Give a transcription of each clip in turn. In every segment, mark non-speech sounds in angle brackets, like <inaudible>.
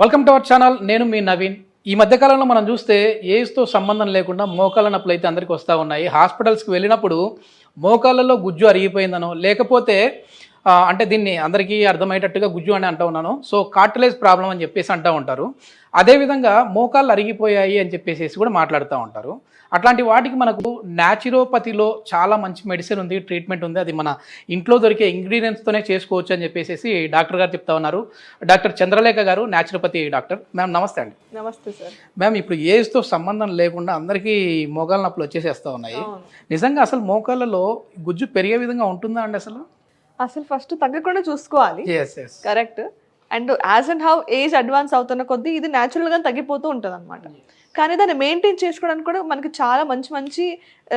Welcome to our channel నేను మీ నవీన్. ఈ మధ్యకాలంలో మనం చూస్తే ఏజ్తో సంబంధం లేకుండా మోకాళ్ళ నొప్పులు అయితే అందరికీ వస్తూ ఉన్నాయి. హాస్పిటల్స్కి వెళ్ళినప్పుడు మోకాళ్ళలో గుజ్జు అరిగిపోయిందనో లేకపోతే అంటే దీన్ని అందరికీ అర్థమయ్యేటట్టుగా గుజ్జు అని అంటూ ఉన్నాను. సో కార్టిలేజ్ ప్రాబ్లం అని చెప్పేసి అంటూ ఉంటారు. అదేవిధంగా మోకాళ్ళు అరిగిపోయాయి అని చెప్పేసి కూడా మాట్లాడుతూ ఉంటారు. అట్లాంటి వాటికి మనకు న్యాచురోపతిలో చాలా మంచి మెడిసిన్ ఉంది ట్రీట్మెంట్ ఉంది. అది మన ఇంట్లో దొరికే ఇంగ్రీడియంట్స్తోనే చేసుకోవచ్చు అని చెప్పేసి డాక్టర్ గారు చెప్తా ఉన్నారు. డాక్టర్ చంద్రలేఖ గారు న్యాచురోపతి డాక్టర్. మ్యామ్ నమస్తే అండి. నమస్తే సార్. మ్యామ్ ఇప్పుడు ఏజ్తో సంబంధం లేకుండా అందరికీ మోకాళ్ళ నొప్పులు వచ్చేసేస్తూ ఉన్నాయి. నిజంగా అసలు మోకాళ్ళలో గుజ్జు పెరిగే విధంగా ఉంటుందా అండి అసలు? అసలు ఫస్ట్ తగ్గకుండా చూసుకోవాలి. Correct and as and how age advance అవుతున్న కొద్దీ ఇది natural గా తగ్గిపోతూ ఉంటుంది అనమాట కానీ దాన్ని మెయింటైన్ చేసుకోవడానికి కూడా మనకి చాలా మంచి మంచి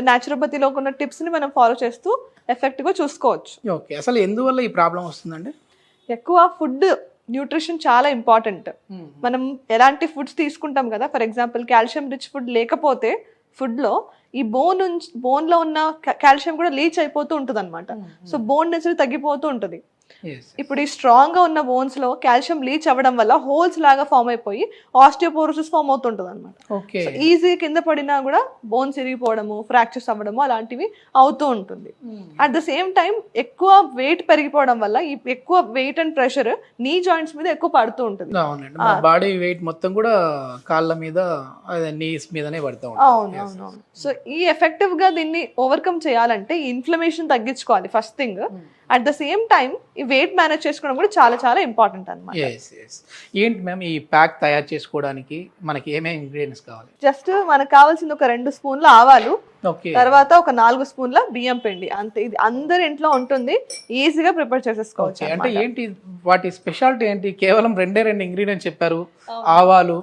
న్యాచురోపతిలో ఉన్న టిప్స్ని మనం ఫాలో చేస్తూ ఎఫెక్ట్గా చూసుకోవచ్చు. ఓకే అసలు ఎందువల్ల ఈ ప్రాబ్లం వస్తుందండి? ఎక్కువ ఫుడ్ న్యూట్రిషన్ చాలా ఇంపార్టెంట్ మనం ఎలాంటి ఫుడ్స్ తీసుకుంటాం కదా? For example calcium rich food లేకపోతే ఫుడ్లో ఈ బోన్ నుంచి బోన్లో ఉన్న కాల్షియం కూడా లీచ్ అయిపోతూ ఉంటుంది అనమాట సో బోన్ నెసరీ తగ్గిపోతూ ఉంటుంది. ఇప్పుడు ఈ స్ట్రాంగ్గా ఉన్న బోన్స్లో కాల్షియం లీచ్ అవ్వడం వల్ల హోల్స్ లాగా ఫామ్ అయిపోయి ఆస్టియోపోరోసిస్ ఫామ్ అవుతుంటుంది అనమాట ఓకే ఈజీ కింద పడినా కూడా బోన్స్ ఇరిగిపోవడము ఫ్రాక్చర్స్ అవ్వడము అలాంటివి అవుతూ ఉంటుంది. అట్ ద సేమ్ టైం ఎక్కువ వెయిట్ పెరిగిపోవడం వల్ల ఈ ఎక్కువ వెయిట్ అండ్ ప్రెషర్ నీ జాయింట్స్ మీద ఎక్కువ పడుతూ ఉంటుంది. బాడీ వెయిట్ మొత్తం కూడా కాళ్ళ మీద నీస్ మీదనే పడుతూ అవును ఉంటుంది అవును అవును సో ఈ ఎఫెక్టివ్గా దీన్ని ఓవర్కమ్ చేయాలంటే ఇన్ఫ్లమేషన్ తగ్గించుకోవాలి first thing at the same time ఈ వెయిట్ మేనేజ్ చేసుకోవడం కూడా చాలా చాలా ఇంపార్టెంట్ అనమాట ఏంటి మ్యామ్ ఈ ప్యాక్ తయారు చేసుకోవడానికి మనకి ఏమేమి ఇంగ్రీడియంట్స్ కావాలి? జస్ట్ మనకు కావాల్సింది ఒక రెండు స్పూన్ల ఆవాలు ఓకే తర్వాత ఒక నాలుగు స్పూన్ల బియ్యం పిండి. అంతే ఇది అందరి ఇంట్లో ఉంటుంది ఈజీగా ప్రిపేర్ చేసేసుకోవచ్చు అంటే ఏంటి వాటి స్పెషాలిటీ ఏంటి? కేవలం రెండే రెండు ఇంగ్రీడియంట్స్ చెప్పారు. ఆవాలు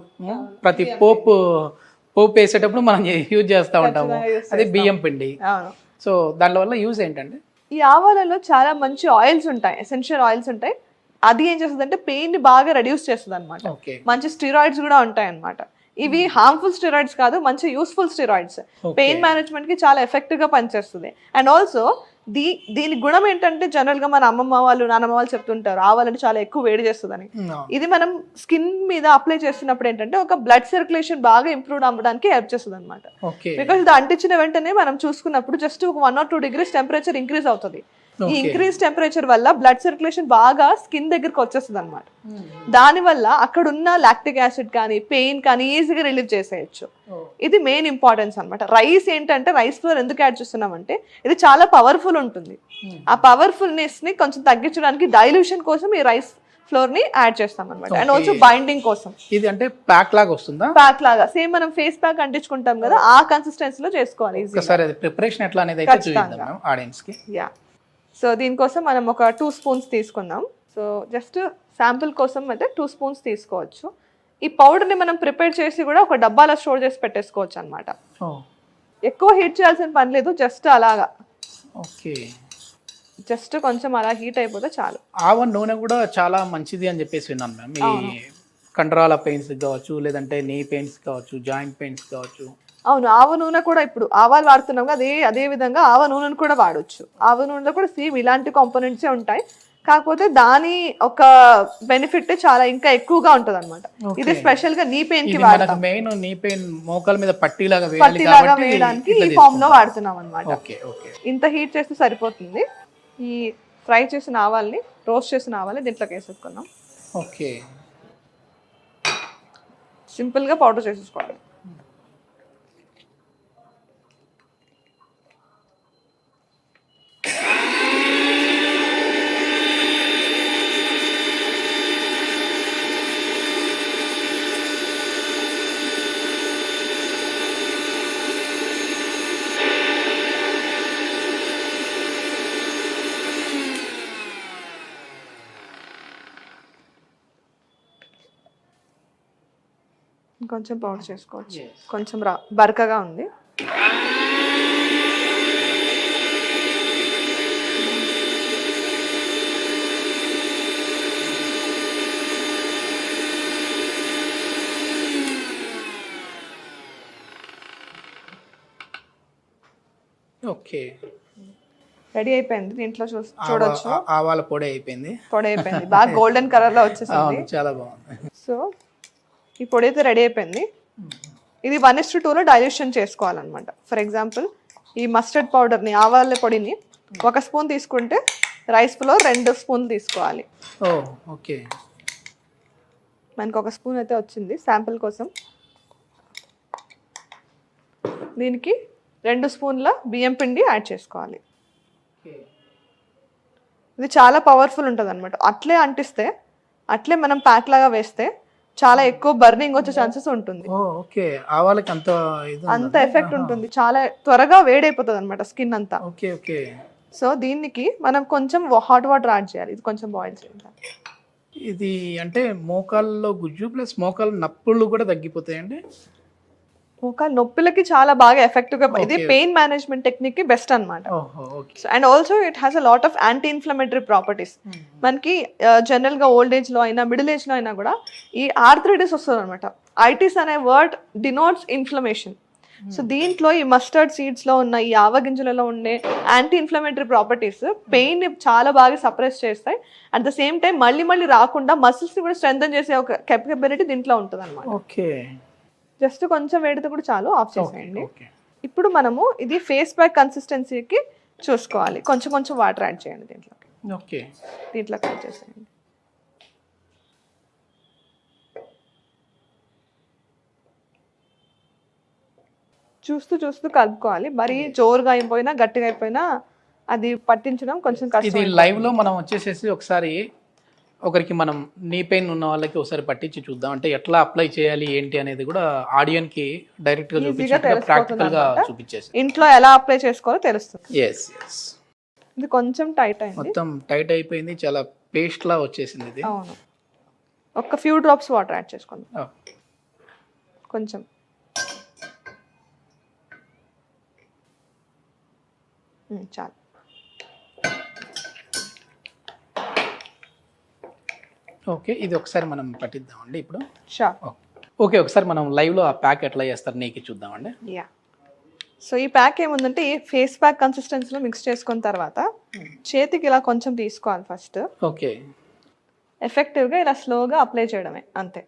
ప్రతి పోపు పోపు వేసేటప్పుడు మనం <laughs> యూజ్ చేస్తూ ఉంటాము. అదే బియ్యం పిండి. సో దానివల్ల యూజ్ ఏంటండి? ఈ ఆవాలలో చాలా మంచి ఆయిల్స్ ఉంటాయి ఎసెన్షియల్ ఆయిల్స్ ఉంటాయి. అది ఏం చేస్తుంది అంటే పెయిన్ని బాగా రెడ్యూస్ చేస్తుంది అనమాట మంచి స్టిరాయిడ్స్ కూడా ఉంటాయి అన్నమాట ఇవి హార్మ్ఫుల్ స్టిరాయిడ్స్ కాదు మంచి యూస్ఫుల్ స్టిరాయిడ్స్ పెయిన్ మేనేజ్మెంట్కి చాలా ఎఫెక్టివ్గా పనిచేస్తుంది. అండ్ ఆల్సో దీ దీని గుణం ఏంటంటే జనరల్గా మన అమ్మమ్మ వాళ్ళు నానమ్మ వాళ్ళు చెప్తుంటారు ఆవాలంటే చాలా ఎక్కువ వేడి చేస్తుందని. ఇది మనం స్కిన్ మీద అప్లై చేస్తున్నప్పుడు ఏంటంటే ఒక బ్లడ్ సర్క్యులేషన్ బాగా ఇంప్రూవ్ అవ్వడానికి హెల్ప్ చేస్తుంది అనమాట బికాస్ ఇది అంటించిన వెంటనే మనం చూసుకున్నప్పుడు జస్ట్ ఒక one or two degrees temperature increase అవుతుంది. ఈ. ఇంక్రీజ్ టెంపరేచర్ వల్ల బ్లడ్ సర్క్యులేషన్ బాగా స్కిన్ దగ్గరికి వచ్చేస్తుంది అనమాట దానివల్ల అక్కడ ఉన్న లాక్టిక్ యాసిడ్ కానీ పెయిన్ కానీ ఈజీగా రిలీవ్ చేసేయచ్చు. ఇది మెయిన్ ఇంపార్టెన్స్ అన్నమాట. రైస్ ఏంటంటే రైస్ ఫ్లోర్ ఎందుకు యాడ్ చేస్తున్నామంటే ఇది చాలా పవర్ఫుల్ ఉంటుంది. ఆ పవర్ఫుల్నెస్ని కొంచెం తగ్గించడానికి డైల్యూషన్ కోసం ఈ రైస్ ఫ్లోర్ని యాడ్ చేస్తాం అనమాట అండ్ ఆల్సో బైండింగ్ కోసం. ఇది అంటే ప్యాక్ లాగా వస్తుందా? ప్యాక్ లాగా. సేమ్ మనం ఫేస్ ప్యాక్ అంటించుకుంటాం కదా ఆ కన్సిస్టెన్సీలో చేసుకోవాలి ఈజీ ఒకసారి అది ప్రిపరేషన్ ఎట్లా అనేది ఆడియన్స్కి. యా సో దీనికోసం మనం ఒక టూ స్పూన్స్ తీసుకుందాం. సో జస్ట్ శాంపుల్ కోసం అయితే టూ స్పూన్స్ తీసుకోవచ్చు. ఈ పౌడర్ని మనం ప్రిపేర్ చేసి కూడా ఒక డబ్బాలో స్టోర్ చేసి పెట్టేసుకోవచ్చు అనమాట ఓ ఎక్కువ హీట్ చేయాల్సిన పని లేదు జస్ట్ అలాగా. ఓకే జస్ట్ కొంచెం అలా హీట్ అయిపోతే చాలు. ఆవ నూనె కూడా చాలా మంచిది అని చెప్పేసి విన్నాను మ్యామ్. ఈ కండరాల పెయిన్స్ కావచ్చు లేదంటే నీ పెయిన్స్ కావచ్చు జాయింట్ పెయిన్స్ కావచ్చు. అవును ఆవ నూనె కూడా ఇప్పుడు ఆవాలు వాడుతున్నాం కదా అదే అదే విధంగా ఆవ నూనెను కూడా వాడొచ్చు. ఆవ నూనెలో కూడా సేమ్ ఇలాంటి కాంపోనెంట్సే ఉంటాయి. కాకపోతే దాని ఒక బెనిఫిట్ చాలా ఇంకా ఎక్కువగా ఉంటది అనమాట ఇది స్పెషల్గా నీ పెయిన్కి మనకు మెయిన్ నీ పెయిన్ మోకాల మీద పట్టీలాగా కాబట్టి వేయడానికి ఈ ఫామ్లో వాడుతున్నాం అనమాట ఇంత హీట్ చేస్తే సరిపోతుంది. ఈ ఫ్రై చేసిన ఆవాల్ని రోస్ట్ చేసిన ఆవాల్ని దీంట్లోకి వేసేసుకుందాం. ఓకే. సింపుల్గా పౌడర్ చేసేసుకోవాలి. కొంచెం పౌడర్ చేసుకోవచ్చు. కొంచెం రా బరకగా ఉంది. ఓకే. రెడీ అయిపోయింది. దీంట్లో చూడొచ్చు. ఆవాల పొడి అయిపోయింది. పొడి అయిపోయింది. బాగా <laughs> గోల్డెన్ కలర్లో వచ్చేసింది చాలా బాగుంది. సో ఈ పొడి అయితే రెడీ అయిపోయింది. ఇది వన్ ఇస్ టు టూలో డైల్యూషన్ చేసుకోవాలన్నమాట. ఫర్ ఎగ్జాంపుల్ ఈ మస్టర్డ్ పౌడర్ని ఆవాల పొడిని ఒక స్పూన్ తీసుకుంటే రైస్ ఫ్లోర్ రెండు స్పూన్లు తీసుకోవాలి. ఓకే. మనకు ఒక స్పూన్ అయితే వచ్చింది శాంపిల్ కోసం. దీనికి రెండు స్పూన్ల బియ్యం పిండి యాడ్ చేసుకోవాలి. ఇది చాలా పవర్ఫుల్ ఉంటుంది అనమాట అట్లే అంటిస్తే అట్లే మనం ప్యాక్ లాగా వేస్తే చాలా ఎక్కువ బర్నింగ్ వచ్చే ఛాన్సెస్ ఉంటుంది. ఓకే ఆవాలకి అంత? అంత ఎఫెక్ట్ ఉంటుంది. చాలా త్వరగా వేడైపోతుంది అనమాట స్కిన్ అంతా. ఓకే ఓకే సో దీనికి మనం కొంచెం హాట్ వాటర్ యాడ్ చేయాలి. ఇది కొంచెం బాయిల్ చేయాలి ఇది అంటే మోకాల్లో గుజ్జు ప్లస్ మోకాలు నప్పులు కూడా తగ్గిపోతాయండి. మోకాలు నొప్పులకి చాలా బాగా ఎఫెక్టివ్గా ఇది. పెయిన్ మేనేజ్మెంట్ టెక్నిక్కి బెస్ట్ అనమాట and also it has a lot of anti inflammatory properties మనకి జనరల్గా ఓల్డ్ ఏజ్లో అయినా మిడిల్ ఏజ్లో అయినా కూడా ఈ ఆర్థరైటిస్ వస్తుంది అనమాట ఐటిస్ అనే వర్డ్ డినోట్స్ ఇన్ఫ్లమేషన్ సో దీంట్లో ఈ మస్టర్డ్ సీడ్స్లో ఉన్న ఈ ఆవగింజలలో ఉండే యాంటీ ఇన్ఫ్లమేటరీ ప్రాపర్టీస్ పెయిన్ని చాలా బాగా సప్రెస్ చేస్తాయి. అట్ ద సేమ్ టైం మళ్ళీ మళ్ళీ రాకుండా మసిల్స్ని కూడా స్ట్రెంథన్ చేసే ఒక కెపబిలిటీ దీంట్లో ఉంటుంది అనమాట ఓకే జస్ట్ కొంచెం వేడితే కూడా చాలు ఆఫ్ చేసేయండి. ఇప్పుడు మనము ఇది ఫేస్ ప్యాక్ కన్సిస్టెన్సీకి చూసుకోవాలి. కొంచెం కొంచెం వాటర్ యాడ్ చేయండి దీంట్లో. ఓకే దీంట్లో యాడ్ చేసేయండి. చూస్తూ చూస్తూ కలుపుకోవాలి. మరీ జోరుగా అయిపోయినా గట్టిగా అయిపోయినా అది పట్టించడం కొంచెం ఇది కష్టం లైవ్లో మనం వచ్చేసేసి ఒకసారి ఒకరికి మనం నీ పెయిన్ ఉన్న వాళ్ళకి ఒకసారి పట్టించి చూద్దాం. అంటే ఎట్లా అప్లై చేయాలి ఏంటి అనేది కూడా ఆడియన్కి డైరెక్ట్గా తెలిసిపోతుంది ప్రాక్టికల్గా. చూపించేసి ఇంట్లో ఎలా అప్లై చేసుకోవాలో తెలుస్తుంది. ఎస్ ఎస్ ఇది కొంచెం టైట్ అయింది. మొత్తం టైట్ అయిపోయింది చాలా పేస్ట్ లా వచ్చేసింది ఇది. అవును. ఒక ఫ్యూ డ్రాప్స్ వాటర్ యాడ్ చేసుకోండి కొంచెం. చాలు. ఓకే ఇది ఒకసారి మనం పట్టిద్దామండి ఇప్పుడు. షార్ ఓకే ఒకసారి మనం లైవ్లో ఆ ప్యాక్ ఎట్లా చేస్తారు నీకు చూద్దామండి. యా సో ఈ ప్యాక్ ఏముందంటే ఈ ఫేస్ ప్యాక్ కన్సిస్టెన్సీలో మిక్స్ చేసుకున్న తర్వాత చేతికి ఇలా కొంచెం తీసుకోవాలి ఫస్ట్ ఓకే. ఎఫెక్టివ్గా ఇలా స్లోగా అప్లై చేయడమే అంతే.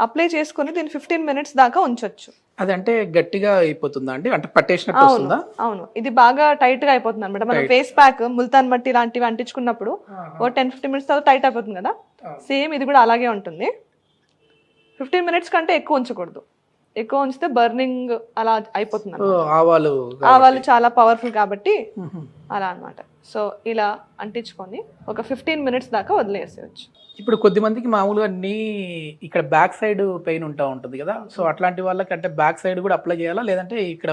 అప్లై చేసుకుని దీన్ని ఫిఫ్టీన్ మినిట్స్ దాకా ఉంచొచ్చు. అదంటే గట్టిగా అయిపోతుందా అండి? అంటే పట్టేసినట్టు అవును వస్తుందా? అవును. ఇది బాగా టైట్గా అయిపోతుంది అనమాట మనం ఫేస్ ప్యాక్ ముల్తాన్ మట్టి లాంటివి అంటించుకున్నప్పుడు ఓ టెన్ ఫిఫ్టీన్ మినిట్స్ తర్వాత టైట్ అయిపోతుంది కదా? సేమ్ ఇది కూడా అలాగే ఉంటుంది. ఫిఫ్టీన్ మినిట్స్ కంటే ఎక్కువ ఉంచకూడదు. ఎక్కువ ఉంచితే బర్నింగ్ అలా అయిపోతుంది ఓ. ఆవాలు ఆవాలు చాలా పవర్ఫుల్ కాబట్టి. అలా అన్నమాట. సో ఇలా అంటించుకొని ఒక ఫిఫ్టీన్ మినిట్స్ దాకా వదిలేసేయచ్చు. ఇప్పుడు కొద్ది మందికి మామూలుగా నీ ఇక్కడ బ్యాక్ సైడ్ పెయిన్ ఉంటా ఉంటుంది కదా? సో అట్లాంటి వాళ్ళకి అంటే బ్యాక్ సైడ్ కూడా అప్లై చేయాలా? లేదంటే ఇక్కడ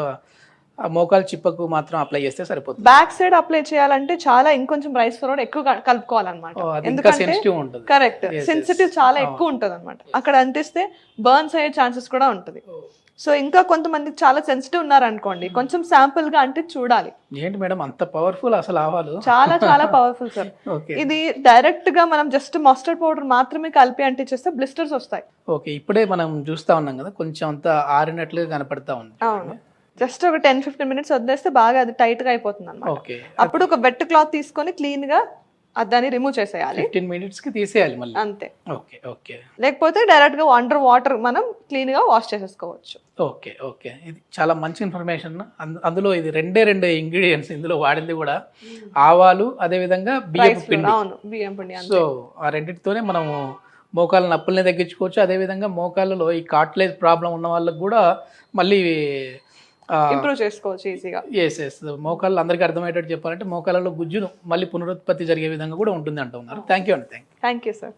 మోకాలు చిప్పకు మాత్రం అప్లై చేస్తే సరిపోతుంది? బ్యాక్ సైడ్ అప్లై చేయాలంటే చాలా ఇంకొంచెం రైస్ ఫ్లోర్ ఎక్కువ కలుపుకోవాలన్నమాట. ఎందుకంటే కరెక్ట్. సెన్సిటివ్ చాలా ఎక్కువ ఉంటుంది అనమాట అక్కడ అంటిస్తే బర్న్స్ అయ్యే ఛాన్సెస్ కూడా ఉంటుంది. సో ఇంకా కొంతమంది చాలా సెన్సిటివ్ ఉన్నారనుకోండి కొంచెం శాంపుల్గా అంటే చూడాలి. ఏంటి మేడం అంత పవర్ఫుల్ అసలు ఆవాలు? చాలా చాలా <laughs> పవర్ఫుల్ సార్ ఇది డైరెక్ట్గా మనం జస్ట్ మస్టర్డ్ పౌడర్ మాత్రమే కలిపి అంటించేస్తే బ్లిస్టర్స్ వస్తాయి. ఓకే ఇప్పుడే మనం చూస్తా ఉన్నాం కదా కొంచెం అంత ఆరినట్లుగా కనపడతా ఉంది. అవును. జస్ట్ ఒక టెన్ ఫిఫ్టీన్ మినిట్స్ వదిలేస్తే బాగా అది టైట్గా అయిపోతుంది అనమాట అప్పుడు ఒక వెట్ క్లాత్ తీసుకొని క్లీన్గా దాన్ని రిమూవ్ చేసేయాలి. ఫిఫ్టీన్ మినిట్స్కి తీసేయాలి మళ్ళీ. అంతే. ఓకే ఓకే లేకపోతే డైరెక్ట్గా అండర్ వాటర్ మనం క్లీన్గా వాష్ చేసేసుకోవచ్చు. ఓకే ఓకే ఇది చాలా మంచి ఇన్ఫర్మేషన్ అందు- అందులో ఇది రెండే రెండే ఇంగ్రీడియంట్స్ ఇందులో వాడింది కూడా. ఆవాలు అదే విధంగా బియ్యపు రైస్ పిండి. అవును బియ్యం పిండి సో ఆ రెండింటితోనే మనము మోకాల నొప్పుల్ని తగ్గించుకోవచ్చు. అదేవిధంగా మోకాళ్ళలో ఈ కార్ట్లేజ్ ప్రాబ్లం ఉన్న వాళ్ళకి కూడా మళ్ళీ ఇంప్రూవ్ చేసుకోవచ్చు ఈజీగా. ఎస్ ఎస్ మోకాళ్ళు అందరికీ అర్థమయ్యేటట్టు చెప్పాలంటే మోకాళ్ళలో గుజ్జును మళ్ళీ పునరుత్పత్తి జరిగే విధంగా కూడా ఉంటుంది అంటున్నారు థ్యాంక్ యూ అండి థ్యాంక్ థ్యాంక్ యూ సార్